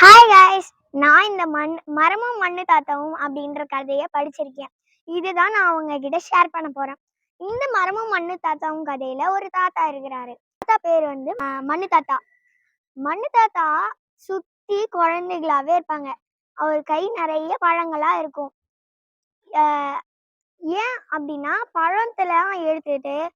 Hi guys நான் இந்த மண் மரமும் மண்ணு தாத்தாவும் அப்படின்ற கதையை படிச்சிருக்கேன். இதுதான் நான் உங்ககிட்ட ஷேர் பண்ண போறேன். இந்த மரமும் மண்ணு தாத்தாவும் கதையில ஒரு தாத்தா இருக்கிறாரு. தாத்தா பேர் வந்து மண்ணு தாத்தா. மண்ணு தாத்தா சுத்தி குழந்தைகளாவே இருப்பாங்க. அவர் கை நிறைய பழங்களா இருக்கும். ஏன் அப்படின்னா பழத்துல எடுத்துட்டு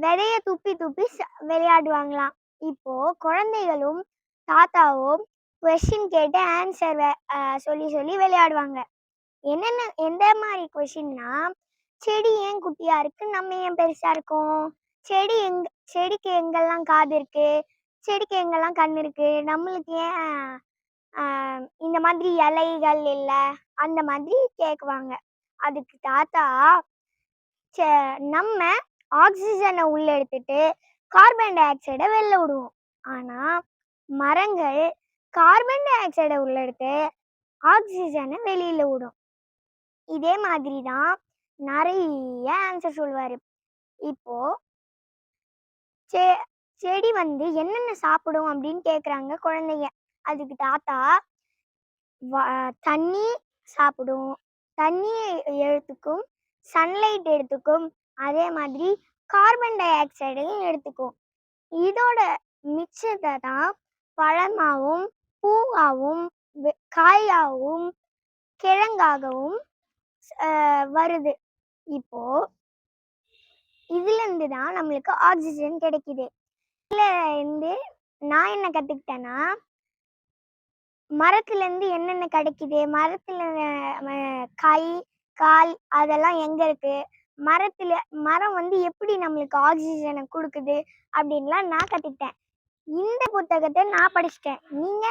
விதைய துப்பி துப்பி ச- விளையாடுவாங்களாம். இப்போ குழந்தைகளும் தாத்தாவும் கொஷின் கேட்டு ஆன்சர் சொல்லி சொல்லி விளையாடுவாங்க. என்னென்ன எந்த மாதிரி கொஷின்னா செடி ஏன் குட்டியா இருக்கு? நம்ம ஏன் பெருசா இருக்கோம்? செடி எங் செடிக்கு எங்கெல்லாம் காது இருக்கு? செடிக்கு எங்கெல்லாம் கண் இருக்கு? நம்மளுக்கு ஏன் இந்த மாதிரி இலைகள் இல்லை? அந்த மாதிரி கேட்குவாங்க அதுக்கு தாத்தா நம்ம ஆக்சிஜனை உள்ள எடுத்துட்டு கார்பன் டை ஆக்சைடை வெளில விடுவோம். ஆனால் மரங்கள் கார்பன் டை ஆக்சைடை உள்ளெடுத்து ஆக்சிஜனை வெளியில் விடும் இதே மாதிரி தான் நிறைய ஆன்சர் சொல்வார். இப்போ செ- செடி வந்து என்னென்ன சாப்பிடும் அப்படின்னு கேட்குறாங்க குழந்தைங்க. அதுக்கு தாத்தா வ- தண்ணி சாப்பிடும் தண்ணியை எடுத்துக்கும் சன்லைட் எடுத்துக்கும் அதே மாதிரி கார்பன் டை ஆக்சைடையும் எடுத்துக்கும். இதோட மிச்சத்தை தான் பழமாகவும் பூவாகவும் காயாகவும் கிழங்காகவும் வருது. இப்போ இதுலேருந்து தான் நம்மளுக்கு ஆக்சிஜன் கிடைக்குது. இதில் இருந்து நான் என்ன கற்றுக்கிட்டேன்னா மரத்துலேருந்து என்னென்ன கிடைக்குது? மரத்தில் கை கால் அதெல்லாம் எங்கே இருக்குது மரத்தில் மரம் வந்து எப்படி நம்மளுக்கு ஆக்சிஜனை கொடுக்குது? அப்படின்லாம் நான் கற்றுக்கிட்டேன் இந்த புத்தகத்தை நான் படிச்சிட்டேன். நீங்க?